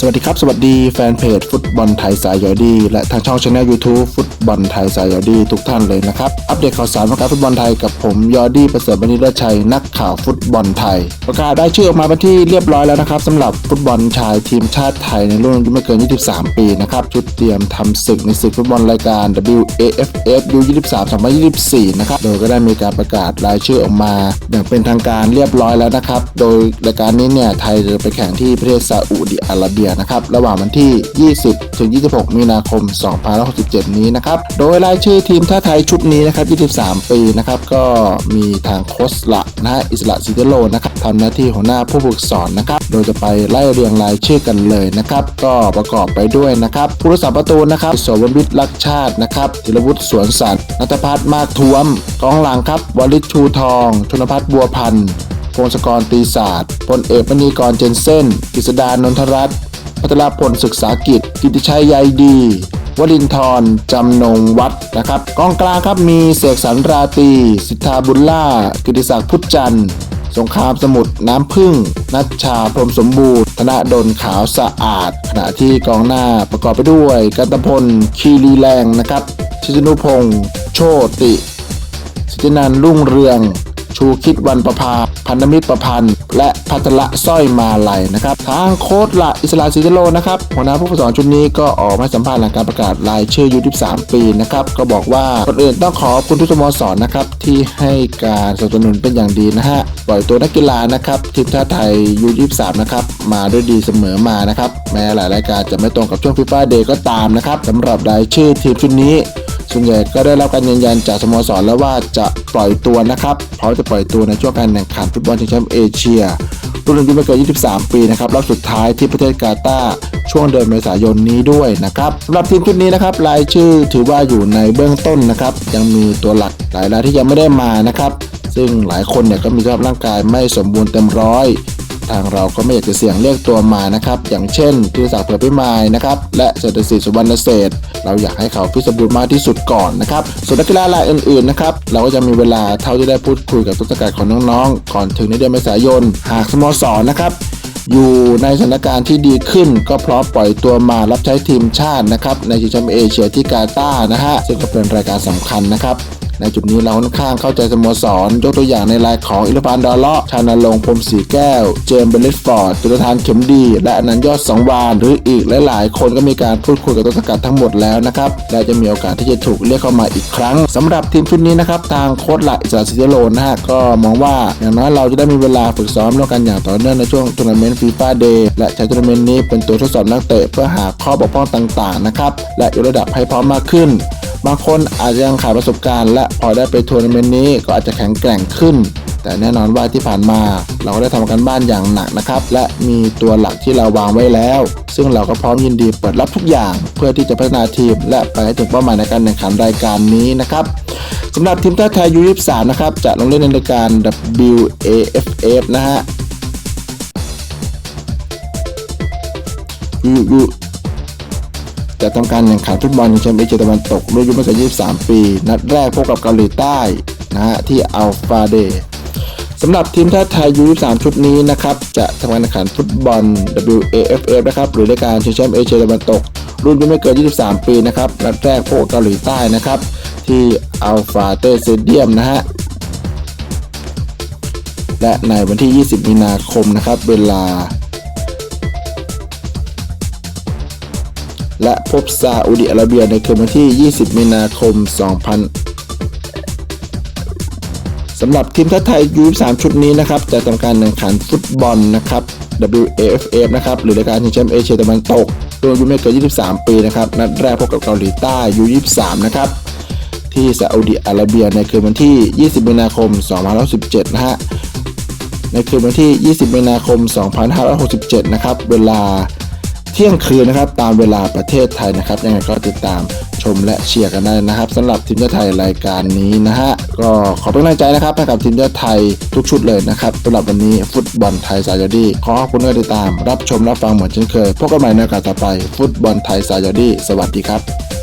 สวัสดีครับ สวัสดีแฟนเพจฟุตบอลไทยสายยอดี และทางช่องช anel YouTube ฟุตบอลไทยสายยอดี ทุกท่านเลยนะครับ อัปเดตข่าวสารวงการฟุตบอลไทยกับผมยอดีประเสริฐบรรณิเลิศชัยนักข่าวฟุตบอลไทย ประกาศได้ชื่อออกมาเป็นที่เรียบร้อยแล้วนะครับสำหรับฟุตบอลชายทีมชาติไทยในรุ่นอายุไม่เกิน 23 ปีนะครับชุดเตรียมทำศึกในศึกฟุตบอลรายการ WAFF U23 2024 นะครับโดยก็ได้มีการประกาศรายชื่อออกมาอย่างเป็นทางการเรียบร้อยแล้วนะครับโดยรายการนี้เนี่ยไทยจะไปแข่งที่ประเทศซาอุดิอาระเบียนะครับระหว่างวันที่ 20 ถึง 26 มีนาคม 2567 นี้นะครับ โดยรายชื่อทีมชาไทยชุดนี้นะครับ 23 ปีนะครับก็มีทางโค้ชละนะฮะอิสระซิเดโลนะครับทำหน้าที่หัวหน้าผู้ฝึกสอนนะครับโดยจะไปไล่เรียงรายชื่อกันเลยนะครับ ก็ประกอบไปด้วยนะครับผู้รักษาประตูนะครับโสววิทย์ลักษณ์ชาตินะครับธีรวุฒิสวนสัตว์นัทพัฒน์มากท้วมกองหลังครับวลิศชูทอง ชนพัฒน์บัวพันธ์พงศกรตีศาสตร์พลเอกมณีกรเจนเซนกฤษดานนทรัตน์ พัทรพลศึกษากิจ กิติชัยใยดี วลินทรจำนงวัดนะครับกองกลางครับมีเสกสรรราตี สิทธาบุญล่า กิติศักดิ์พุทธจันทร์สงครามสมุทรน้ำพึ่ง นัชชาพรมสมบูรณ์ธนดลขาวสะอาด ขณะที่กองหน้าประกอบไปด้วยกันตพล คีรีแรงนะครับ ชิจนุพงษ์โชติ สิทธินันรุ่งเรือง ชูคิดวันประภา พันธมิตรประพันธ์ และพัทละสร้อยมาลัยนะครับทางโค้ดละอิสราซิเจโลนะครับหัวหน้าผู้ฝึกสอนชุดนี้ก็ออกมาสัมภาษณ์หลังการประกาศรายชื่อยู23ปีนะครับก็บอกว่าคนอื่นต้องขอบคุณทุกสโมสรนะครับที่ให้การสนับสนุนเป็นอย่างดีนะฮะปล่อยตัวนักกีฬานะครับทีมชาติไทยยู23นะครับมาด้วยดีเสมอมานะครับแม้หลายรายการจะไม่ตรงกับช่วงฟีฟ่าเดย์ก็ตามนะครับสำหรับรายชื่อทีมชุดนี้ ส่วนใหญ่ก็ได้รับการยืนยันจากสโมสรแล้วว่าจะปล่อยตัวนะครับเพราะจะปล่อยตัวในช่วงการแข่งขันฟุตบอลชิงแชมป์เอเชีย รุ่นอายุไม่เกิน 23 ปีนะครับรอบสุดท้ายที่ประเทศกาตาร์ช่วงเดือนเมษายนนี้ด้วยนะครับสำหรับทีมชุดนี้นะครับรายชื่อถือว่าอยู่ในเบื้องต้นนะครับยังมีตัวหลักหลายรายที่ยังไม่ได้มานะครับซึ่งหลายคนเนี่ยก็มีสภาพร่างกายไม่สมบูรณ์เต็มร้อย ทางเราก็ไม่อยากจะเสี่ยงเรียกตัวมานะครับอย่างเช่นธีรศักดิ์เผื่อพิมายนะครับและเศรษฐศิษย์สุวรรณเศษเราอยากให้เขาพิสูจน์มากที่สุดก่อนนะครับส่วนนักกีฬารายอื่นๆนะครับเราก็จะมีเวลาเท่าที่ได้พูดคุยกับต้นสังกัดของน้องๆ ก่อนถึงในเดือนเมษายน หากสโมสรนะครับอยู่ในสถานการณ์ที่ดีขึ้นก็พร้อมปล่อยตัวมารับใช้ทีมชาตินะครับในชิงแชมป์เอเชียที่กาตาร์นะฮะซึ่งก็เป็นรายการสำคัญนะครับ ในจุดนี้เราค่อนข้างเข้าใจสโมสรยกตัวอย่างในรายของอิรฟานดอลเลาะชานาลงพรมสีแก้ว เจมส์เบลเลสฟอร์ดจุลธานเข็มดี และอนันต์ยอดสองวานหรืออีกหลายๆ คนก็มีการพูดคุยกับต้นสังกัดทั้งหมดแล้วนะครับและจะมีโอกาสที่จะถูกเรียกเข้ามาอีกครั้งสำหรับทีมชุดนี้นะครับทางโค้ชหลักอิสราซิเจโลนะฮะก็มองว่าอย่างน้อยเราจะได้มีเวลาฝึกซ้อมร่วมกันอย่างต่อเนื่องในช่วงทัวร์นาเมนต์ฟีฟ่าเดย์และใช้ทัวร์นาเมนต์นี้เป็นตัวทดสอบนักเตะเพื่อหาข้อบกพร่องต่างๆนะครับและยกระดับให้พร้อมมากขึ้น บางคนอาจจะยังขาดประสบการณ์ และพอได้ไปทัวร์นาเมนต์นี้ก็อาจจะแข็งแกร่งขึ้น แต่แน่นอนว่าที่ผ่านมา เราก็ได้ทำกันบ้านอย่างหนักนะครับ และมีตัวหลักที่เราวางไว้แล้ว ซึ่งเราก็พร้อมยินดีเปิดรับทุกอย่าง เพื่อที่จะพัฒนาทีม และไปให้ถึงเป้าหมายในการแข่งขันรายการนี้นะครับสำหรับทีมชาติไทยยู23นะครับจะลงเล่นในรายการ WAFF นะฮะยูยู จะทำการแข่งขันฟุตบอลชิงแชมป์เอเชียตะวันตกรุ่นอายุไม่เกิน23 ปี นัดแรกพบกับเกาหลีใต้นะฮะที่อัลฟาเดสำหรับทีมชาติไทยยู23ชุดนี้นะครับ จะทำการแข่งขันฟุตบอล WAFF นะครับหรือรายการชิงแชมป์เอเชียตะวันตก รุ่นอายุไม่เกิน 23 ปีนะครับนัดแรกพบกับเกาหลีใต้นะครับ ที่อัลฟาเตสเดียมนะฮะและในวันที่ 20 มีนาคมนะครับ เวลา และพบซาอุดิอาระเบียในคืนวันที่ 20 มีนาคม 2000สำหรับทีมชาติไทยยู3ชุดนี้นะครับ จะทำการแข่งขันฟุตบอลนะครับ WAFF นะครับ หรือรายการชิงแชมป์เอเชียตะวันตกรุ่นอายุไม่เกิน 23 ปีนะครับ นัดแรกพบกับเกาหลีใต้ยู23 นะครับ ที่ซาอุดิอาระเบียในคืนวันที่ 20 มีนาคม 2517 นะฮะ ในคืนวันที่ 20 มีนาคม 2567 นะครับ เวลา เที่ยงคืนนะครับ ตามเวลาประเทศไทยนะครับยังไงก็ติดตามชมและเชียร์กันได้นะครับสำหรับทีมชาติไทยรายการนี้นะฮะก็ขอเป็นกำลังใจนะครับให้กับทีมชาติไทยทุกชุดเลยนะครับสำหรับวันนี้ฟุตบอลไทยสายดีขอขอบคุณที่ติดตาม รับชมรับฟังเหมือนเช่นเคยพบกันใหม่ในโอกาสต่อไปฟุตบอลไทยสายยดีสวัสดีครับ